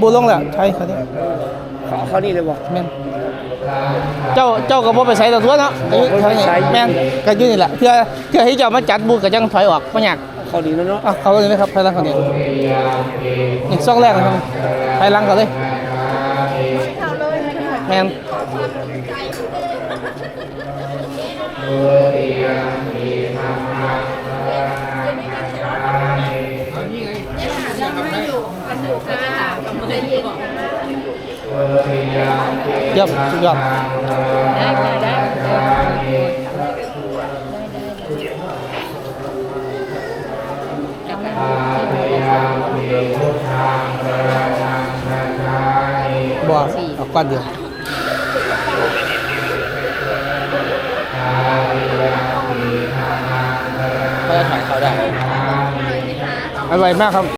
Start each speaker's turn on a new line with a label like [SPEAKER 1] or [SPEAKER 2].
[SPEAKER 1] บูลงแหละใช่เขาเนี่ย
[SPEAKER 2] เขาเขานี่เลยบอก
[SPEAKER 1] แม่นเจ้าเจ้าก็บ่ไปใส่ตัวทั่วเนาะก็อยู่แถวนี้
[SPEAKER 2] ใส่
[SPEAKER 1] แม่นก็อยู่นี่แหละเพื่อเพื่อให้เจ้ามาจัดบูก็จังถอยออกบ่ยาก
[SPEAKER 2] เขาดีแล้วเนาะ
[SPEAKER 1] อะเขาเลยนะครับภายหลังเขาเนี่ยนี่ซองแรกนะครับภายหลังเขาเลยแม่น เยี่ยมสุดยอดบัวเอาก้อนเดียว
[SPEAKER 2] เขาจะถ่ายเขาได้
[SPEAKER 1] อร่อยมากครับ